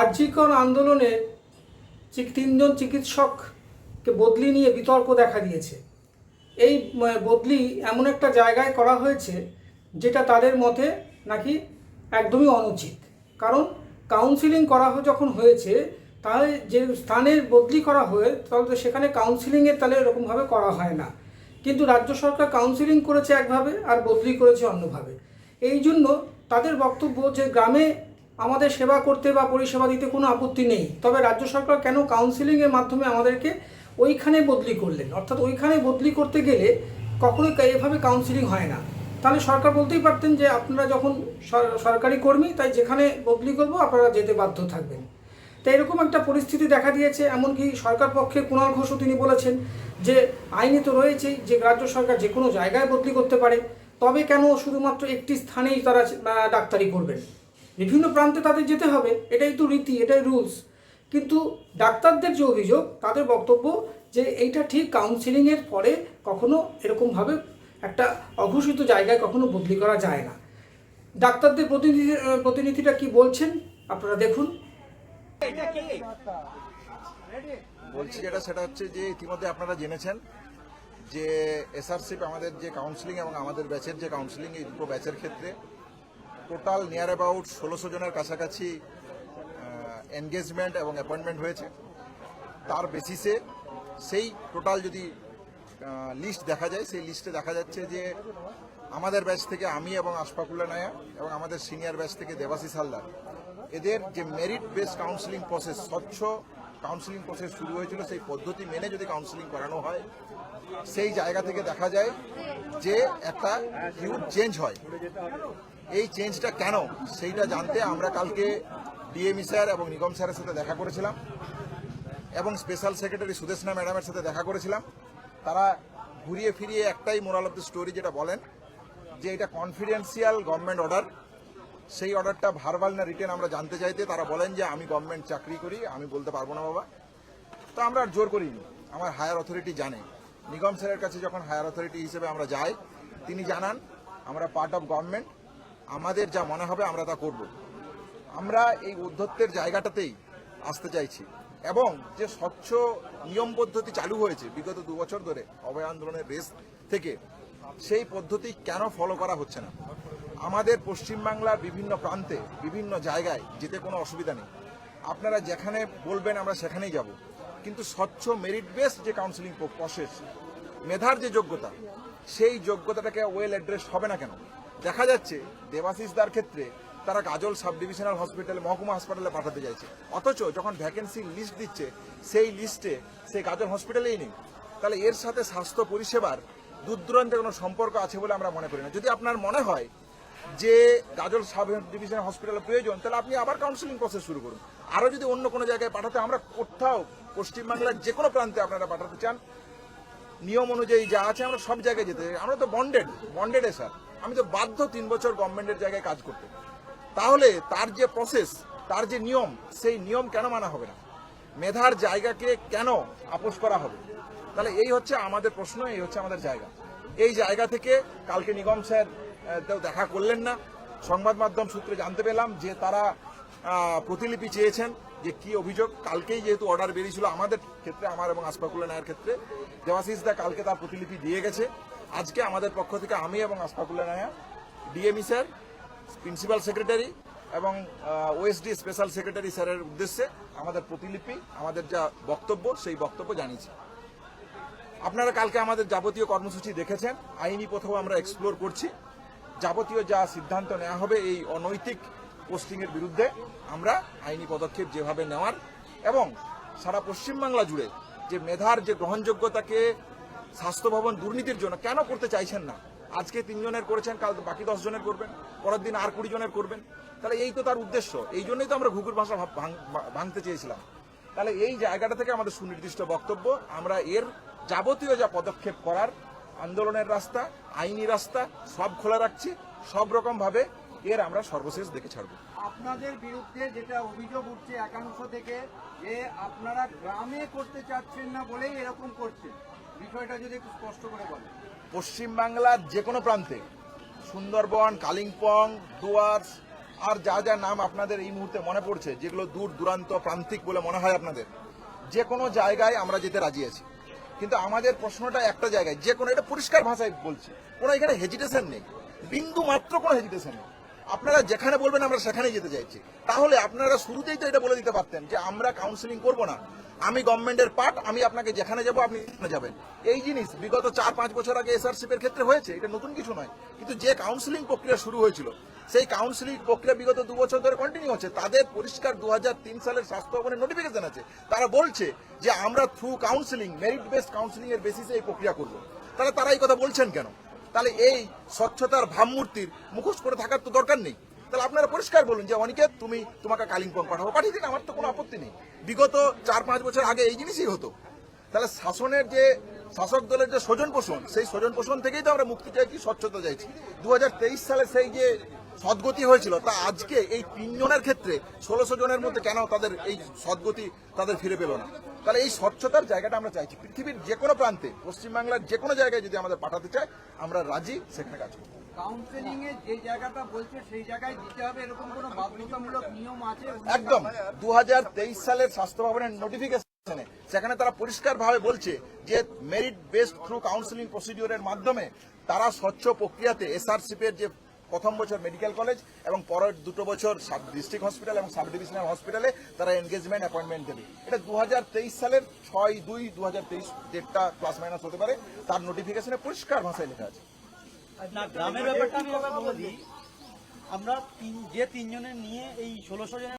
আর্জিকর আন্দোলনে তিনজন চিকিৎসককে বদলি নিয়ে বিতর্ক দেখা দিয়েছে। এই বদলি এমন একটা জায়গায় করা হয়েছে যেটা তাদের মতে নাকি একদমই অনুচিত। কারণ কাউন্সিলিং করা যখন হয়েছে, তাহলে যে স্থানের বদলি করা হয়ে, তাহলে তো সেখানে কাউন্সিলিংয়ের তাহলে এরকমভাবে করা হয় না। কিন্তু রাজ্য সরকার কাউন্সিলিং করেছে একভাবে আর বদলি করেছে অন্যভাবে। এই জন্য তাদের বক্তব্য যে গ্রামে আমাদের সেবা করতে বা পরিষেবা দিতে কোনো আপত্তি নেই। তবে রাজ্য সরকার কেন কাউন্সিলিংয়ের মাধ্যমে আমাদেরকে ওইখানে বদলি করলেন? অর্থাৎ ওইখানে বদলি করতে গেলে কখনোই এভাবে কাউন্সিলিং হয় না। তাহলে সরকার বলতেই পারতেন যে আপনারা যখন সরকারি কর্মী, তাই যেখানে বদলি করব আপনারা যেতে বাধ্য থাকবেন। তো এরকম একটা পরিস্থিতি দেখা দিয়েছে, এমনকি সরকার পক্ষে কুণাল ঘোষও তিনি বলেছেন যে আইনে তো রয়েছেই যে রাজ্য সরকার যে কোনো জায়গায় বদলি করতে পারে। তবে কেন শুধুমাত্র একটি স্থানেই তারা ডাক্তারি করবেন? বিভিন্ন প্রান্তে তাদের যেতে হবে এটাই তো রীতি এটাই রুলস কিন্তু ডাক্তারদের যে অভিযোগ তাদের বক্তব্য যে এইটা ঠিক কাউন্সিলিংয়ের পরে কখনো এরকমভাবে একটা অঘোষিত জায়গায় কখনো বদলি করা যায় না। ডাক্তারদের প্রতিনিধি প্রতিনিধিটা কি বলছেন? আপনারা দেখুন। বলছি যেটা সেটা হচ্ছে যে ইতিমধ্যে আপনারা জেনেছেন যে এসআরসিপ আমাদের যে কাউন্সিলিং এবং আমাদের ব্যাচের যে কাউন্সিলিং এই দুটো ব্যাচের ক্ষেত্রে টোটাল নিয়ার অ্যাবাউট ষোলোশো জনের কাছাকাছি এনগেজমেন্ট এবং অ্যাপয়েন্টমেন্ট হয়েছে। তার বেসিসে সেই টোটাল যদি লিস্ট দেখা যায়, সেই লিস্টে দেখা যাচ্ছে যে আমাদের ব্যাচ থেকে আমি এবং আশফাকুল্লা নায়া এবং আমাদের সিনিয়র ব্যাচ থেকে দেবাশিস হালদার, এদের যে মেরিট বেস কাউন্সিলিং প্রসেস স্বচ্ছ কাউন্সিলিং প্রসেস শুরু হয়েছিল, সেই পদ্ধতি মেনে যদি কাউন্সিলিং করানো হয়, সেই জায়গা থেকে দেখা যায় যে একটা হিউজ চেঞ্জ হয়। এই চেঞ্জটা কেন? সেইটা জানতে আমরা কালকে ডিএমই স্যার এবং নিগম স্যারের সাথে দেখা করেছিলাম এবং স্পেশাল সেক্রেটারি সুদেশনা ম্যাডামের সাথে দেখা করেছিলাম। তারা ঘুরিয়ে ফিরিয়ে একটাই মোরাল অফ দ্য স্টোরি যেটা বলেন যে এটা কনফিডেন্সিয়াল গভর্নমেন্ট অর্ডার সেই অর্ডারটা ভারবাল না রিটেন আমরা জানতে চাইতে, তারা বলেন যে আমি গভর্নমেন্ট চাকরি করি, আমি বলতে পারব না বাবা। তো আমরা আর জোর করিনি, আমার হায়ার অথরিটি জানে। নিগম স্যারের কাছে যখন হায়ার অথরিটি হিসেবে আমরা যাই, তিনি জানান, আমরা পার্ট অফ গভর্নমেন্ট আমাদের যা মনে হবে আমরা তা করব। আমরা এই উদ্ধত্তের জায়গাটাতেই আসতে চাইছি এবং যে স্বচ্ছ নিয়ম পদ্ধতি চালু হয়েছে বিগত দু বছর ধরে অভয় আন্দোলনের রেস থেকে, সেই পদ্ধতি কেন ফলো করা হচ্ছে না? আমাদের পশ্চিমবাংলার বিভিন্ন প্রান্তে, বিভিন্ন জায়গায় যেতে কোনো অসুবিধা নেই। আপনারা যেখানে বলবেন আমরা সেখানেই যাব। কিন্তু স্বচ্ছ মেরিট বেসড যে কাউন্সিলিং প্রসেস মেধার যে যোগ্যতা, সেই যোগ্যতাটাকে ওয়েল অ্যাড্রেস হবে না কেন? দেখা যাচ্ছে দেবাশিসদার ক্ষেত্রে তারা গাজল সাব ডিভিশনাল হসপিটালে, মহকুমা হাসপাতালে পাঠাতে চাইছে। অথচ যখন ভ্যাকেন্সি লিস্ট দিচ্ছে, সেই লিস্টে সেই গাজল হসপিটালেই নেই। তাহলে এর সাথে স্বাস্থ্য পরিষেবার দূরদূরান্তে কোনো সম্পর্ক আছে বলে আমরা মনে করি না। যদি আপনার মনে হয় যে গাজল সাব ডিভিশন হসপিটালে প্রয়োজন, তাহলে আপনি আবার কাউন্সিলিং প্রসেস শুরু করুন। আরও যদি অন্য কোনো জায়গায় পাঠাতে, আমরা কোথাও পশ্চিমবাংলার যে কোনো প্রান্তে আপনারা পাঠাতে চান নিয়ম অনুযায়ী যা আছে আমরা সব জায়গায় যেতে। আমরা তো বন্ডেড বন্ডেডে স্যার আমি তো বাধ্য তিন বছর গভর্নমেন্টের জায়গায় কাজ করতে। তাহলে তার যে প্রসেস তার যে নিয়ম, সেই নিয়ম কেন মানা হবে না? মেধার জায়গাকে কেন আপোষ করা হবে? তাহলে এই হচ্ছে আমাদের প্রশ্ন, এই হচ্ছে আমাদের জায়গা। এই জায়গা থেকে কালকে নিগম স্যার দেখা করলেন না। সংবাদ মাধ্যম সূত্রে জানতে পেলাম যে তারা প্রতিলিপি চেয়েছেন। যে কি অভিযোগ, কালকেই যেহেতু অর্ডার বেরিয়েছিল আমাদের ক্ষেত্রে, আমার এবং আসফাকুল্লা নায়ের ক্ষেত্রে দেওয়াশিস দা কালকে তার প্রতিলিপি দিয়ে গেছে। আজকে আমাদের পক্ষ থেকে আমি এবং Asfakulla Naiya DME sir principal secretary এবং ওএসডি স্পেশাল সেক্রেটারি স্যারের উদ্দেশ্যে আমাদের প্রতিলিপি, আমাদের যা বক্তব্য, সেই বক্তব্য জানিয়েছি। আপনারা কালকে আমাদের যাবতীয় কর্মসূচি দেখেছেন, আইনি কোথাও আমরা এক্সপ্লোর করছি। যাবতীয় যা সিদ্ধান্ত নেওয়া হবে, এই অনৈতিক পোস্টিংয়ের বিরুদ্ধে আমরা আইনি পদক্ষেপ যেভাবে নেওয়ার এবং সারা পশ্চিমবাংলা জুড়ে যে মেধার যে গ্রহণযোগ্যতাকে স্বাস্থ্য ভবন দুর্নীতির জন্য কেন করতে চাইছেন না? আজকে তিনজনের করেছেন কাল বাকি দশ জনের করবেন, পরের দিন আর কুড়ি জনের করবেন। তাহলে এই তো তার উদ্দেশ্য। এই জন্যই তো আমরা ঘুঘুর ভাষা ভাঙতে চেয়েছিলাম। তাহলে এই জায়গাটা থেকে আমাদের সুনির্দিষ্ট বক্তব্য, আমরা এর যাবতীয় যা পদক্ষেপ করার আন্দোলনের রাস্তা, আইনি রাস্তা, সব খোলা রাখছি। সব রকম ভাবে এর আমরা সর্বশেষ দেখে ছাড়বো। আপনাদের বিরুদ্ধে যেটা অভিযোগ উঠছে একাংশ থেকে যে আপনারা গ্রামে করতে চাচ্ছেন না বলেই এরকম করছেন বিষয়টা যদি একটু স্পষ্ট করে বলেন। পশ্চিমবাংলার যে কোনো প্রান্তে সুন্দরবন কালিম্পং ডুয়ার্স আর যা যা নাম আপনাদের এই মুহূর্তে মনে পড়ছে যেগুলো দূর দূরান্ত প্রান্তিক বলে মনে হয় আপনাদের যে কোনো জায়গায় আমরা যেতে রাজি আছি। কিন্তু আমাদের প্রশ্নটা একটা জায়গায় যে কোনো এটা পরিষ্কার ভাষায় বলছি কোনো এখানে হেজিটেশন নেই। বিন্দু মাত্র কোনো হেজিটেশন নেই। আপনারা যেখানে বলবেন আমরা সেখানেই যেতে চাইছি। তাহলে আপনারা শুরুতেই তো এটা বলে দিতে পারতেন যে আমরা কাউন্সিলিং করব না। আমি গভর্নমেন্টের পার্ট আমি আপনাকে যেখানে যাব, আপনি সেখানে যাবেন। এই জিনিস বিগত চার পাঁচ বছর আগে এসআরসিপ এর ক্ষেত্রে হয়েছে, এটা নতুন কিছু নয়। কিন্তু যে কাউন্সিলিং প্রক্রিয়া শুরু হয়েছিল, সেই কাউন্সিলিং প্রক্রিয়া বিগত দু বছর ধরে কন্টিনিউ হচ্ছে। তাদের পরিষ্কার দু হাজার তিন সালের স্বাস্থ্য ভবনের নোটিফিকেশন আছে। তারা বলছে যে আমরা through counselling merit based counselling এর বেসিসে এই প্রক্রিয়া করব। তাহলে তারা এই কথা বলছেন কেন? তাহলে এই স্বচ্ছতার ভাবমূর্তির মুখোশ করে থাকার তো দরকার নেই। তাহলে আপনারা পরিষ্কার বলুন যে, অনেকে, তুমি তোমাকে কালিম্পং পাঠাবো পাঠিয়ে দিন, আমার তো কোনো আপত্তি নেই। বিগত চার পাঁচ বছর আগে এই জিনিসই হতো। তাহলে শাসনের যে শাসক দলের যে স্বজন পোষণ সেই স্বজন পোষণ থেকেই তো আমরা মুক্তি চাইছি স্বচ্ছতা চাইছি। দুহাজার তেইশ সালে সেই যে সদ্গতি হয়েছিল তা আজকে এই তিনজনের ক্ষেত্রে ষোলোশো জনের মধ্যে কেন তাদের এই সদ্গতি তাদের ফিরে পেল না? তাহলে এই স্বচ্ছতার জায়গাটা আমরা চাইছি। পৃথিবীর যে কোনো প্রান্তে পশ্চিমবাংলার যে কোনো জায়গায় যদি আমাদের পাঠাতে চায় আমরা রাজি সেখানে কাজ করব। কাউন্সেলিং এ যে জায়গাটা বলছে সেই জায়গায় দিতে হবে এরকম কোনো বাধ্যতামূলক নিয়ম আছে? একদম। দু সালের স্বাস্থ্য ভবনের নোটিফিকেশনে সেখানে তারা পরিষ্কার ভাবে বলছে যে মেরিট বেসড থ্রু কাউন্সিলিং প্রসিডিওরের মাধ্যমে তারা স্বচ্ছ প্রক্রিয়াতে এসআরসিপি এর যে প্রথম বছর মেডিকেল কলেজ এবং পরের দুটো বছর ডিস্ট্রিক্ট হসপিটাল এবং সাব ডিভিশনাল হসপিটালে তারা এনগেজমেন্ট অ্যাপয়েন্টমেন্ট দেবে। এটা দু হাজার তেইশ সালের ছয় দুই দু ডেটটা প্লাস মাইনাস হতে পারে। তার নোটিফিকেশনে পরিষ্কার ভাষায় লেখা আছে। আমরা যে তিনজনের নিয়ে এই ষোলোশো জনের